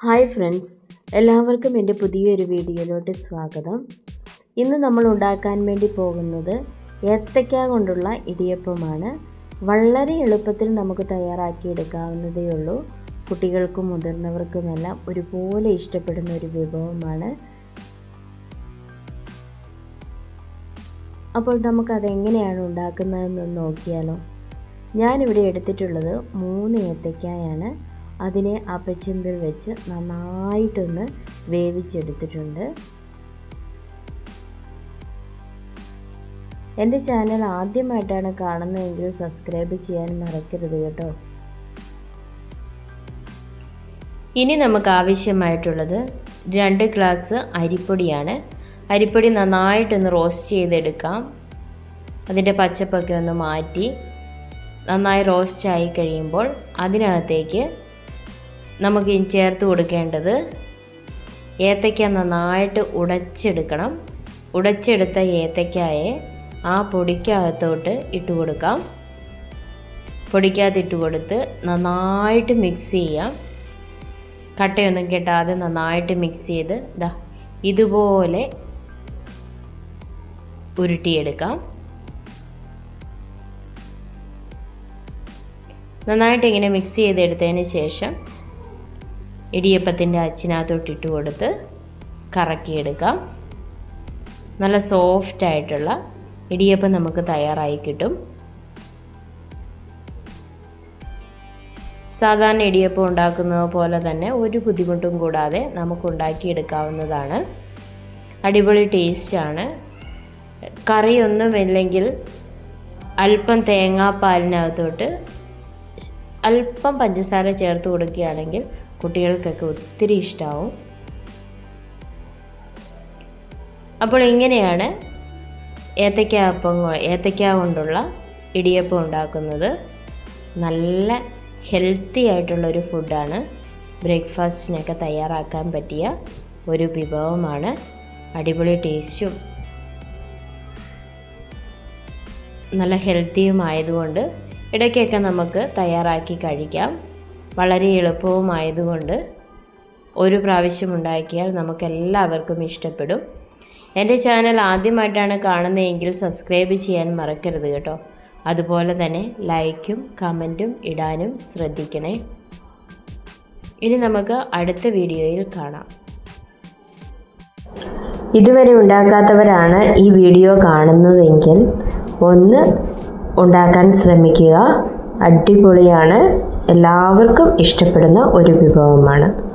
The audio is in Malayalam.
ഹായ് ഫ്രണ്ട്സ് എല്ലാവർക്കും എന്റെ പുതിയൊരു വീഡിയോയിലോട്ട് സ്വാഗതം. ഇന്ന് നമ്മൾ ഉണ്ടാക്കാൻ വേണ്ടി പോകുന്നത് ഏത്തയ്ക്ക കൊണ്ടുള്ള ഇടിയപ്പമാണ്. വളരെ എളുപ്പത്തിൽ നമുക്ക് തയ്യാറാക്കി എടുക്കാവുന്നതേ ഉള്ളൂ. കുട്ടികൾക്കും മുതിർന്നവർക്കുമെല്ലാം ഒരുപോലെ ഇഷ്ടപ്പെടുന്ന ഒരു വിഭവമാണ്. അപ്പോൾ നമുക്കതെങ്ങനെയാണ് ഉണ്ടാക്കുന്നതെന്ന് നോക്കിയാലോ. ഞാനിവിടെ എടുത്തിട്ടുള്ളത് മൂന്ന് ഏത്തയ്ക്കായാണ്. അതിനെ അപ്പച്ചെമ്പിൽ വെച്ച് നന്നായിട്ടൊന്ന് വേവിച്ചെടുത്തിട്ടുണ്ട്. എന്റെ ചാനൽ ആദ്യമായിട്ടാണ് കാണുന്നതെങ്കിൽ സബ്സ്ക്രൈബ് ചെയ്യാൻ മറക്കരുത് കേട്ടോ. ഇനി നമുക്ക് ആവശ്യമായിട്ടുള്ളത് രണ്ട് ഗ്ലാസ് അരിപ്പൊടിയാണ്. അരിപ്പൊടി നന്നായിട്ടൊന്ന് റോസ്റ്റ് ചെയ്തെടുക്കാം. അതിന്റെ പച്ചപ്പൊക്കെ ഒന്ന് മാറ്റി നന്നായി റോസ്റ്റ് ആയി കഴിയുമ്പോൾ അതിനകത്തേക്ക് നമുക്ക് ചേർത്ത് കൊടുക്കേണ്ടത് ഏത്തയ്ക്ക നന്നായിട്ട് ഉടച്ചെടുക്കണം. ഉടച്ചെടുത്ത ഏത്തയ്ക്കായെ ആ പൊടിക്കകത്തോട്ട് ഇട്ട് കൊടുക്കാം. പൊടിക്കകത്ത് ഇട്ട് കൊടുത്ത് നന്നായിട്ട് മിക്സ് ചെയ്യാം. കട്ടയൊന്നും കെട്ടാതെ നന്നായിട്ട് മിക്സ് ചെയ്ത് ഇതാ ഇതുപോലെ ഉരുട്ടിയെടുക്കാം. നന്നായിട്ട് ഇങ്ങനെ മിക്സ് ചെയ്തെടുത്തതിന് ശേഷം ഇടിയപ്പത്തിന്റെ അച്ചിനകത്തോട്ട് ഇട്ട് കൊടുത്ത് കറക്കിയെടുക്കാം. നല്ല സോഫ്റ്റായിട്ടുള്ള ഇടിയപ്പം നമുക്ക് തയ്യാറായി കിട്ടും. സാധാരണ ഇടിയപ്പം ഉണ്ടാക്കുന്നത് പോലെ തന്നെ ഒരു ബുദ്ധിമുട്ടും കൂടാതെ നമുക്ക് ഉണ്ടാക്കിയെടുക്കാവുന്നതാണ്. അടിപൊളി ടേസ്റ്റാണ്. കറിയൊന്നും ഇല്ലെങ്കിൽ അല്പം തേങ്ങാപ്പാലിനകത്തോട്ട് അല്പം പഞ്ചസാര ചേർത്ത് കൊടുക്കുകയാണെങ്കിൽ കുട്ടികൾക്കൊക്കെ ഒത്തിരി ഇഷ്ടമാവും അപ്പോൾ ഇങ്ങനെയാണ് ഏത്തയ്ക്ക അപ്പം ഏത്തയ്ക്ക കൊണ്ടുള്ള ഇടിയപ്പം ഉണ്ടാക്കുന്നത്. നല്ല ഹെൽത്തി ആയിട്ടുള്ളൊരു ഫുഡാണ് ബ്രേക്ക്ഫാസ്റ്റിനൊക്കെ തയ്യാറാക്കാൻ പറ്റിയ ഒരു വിഭവമാണ്. അടിപൊളി ടേസ്റ്റും നല്ല ഹെൽത്തിയും ആയതുകൊണ്ട് ഇടയ്ക്കൊക്കെ നമുക്ക് തയ്യാറാക്കി കഴിക്കാം. വളരെ എളുപ്പവുമായതുകൊണ്ട് ഒരു പ്രാവശ്യം ഉണ്ടാക്കിയാൽ നമുക്കെല്ലാവർക്കും ഇഷ്ടപ്പെടും. എന്റെ ചാനൽ ആദ്യമായിട്ടാണ് കാണുന്നതെങ്കിൽ സബ്സ്ക്രൈബ് ചെയ്യാൻ മറക്കരുത് കേട്ടോ. അതുപോലെ തന്നെ ലൈക്കും കമന്റും ഇടാനും ശ്രദ്ധിക്കണേ. ഇനി നമുക്ക് അടുത്ത വീഡിയോയിൽ കാണാം. ഇതുവരെ ഉണ്ടാക്കാത്തവരാണ് ഈ വീഡിയോ കാണുന്നതെങ്കിൽ ഒന്ന് ഉണ്ടാക്കാൻ ശ്രമിക്കുക. അടിപൊളിയാണ്. എല്ലാവർക്കും ഇഷ്ടപ്പെടുന്ന ഒരു വിഭവമാണ്.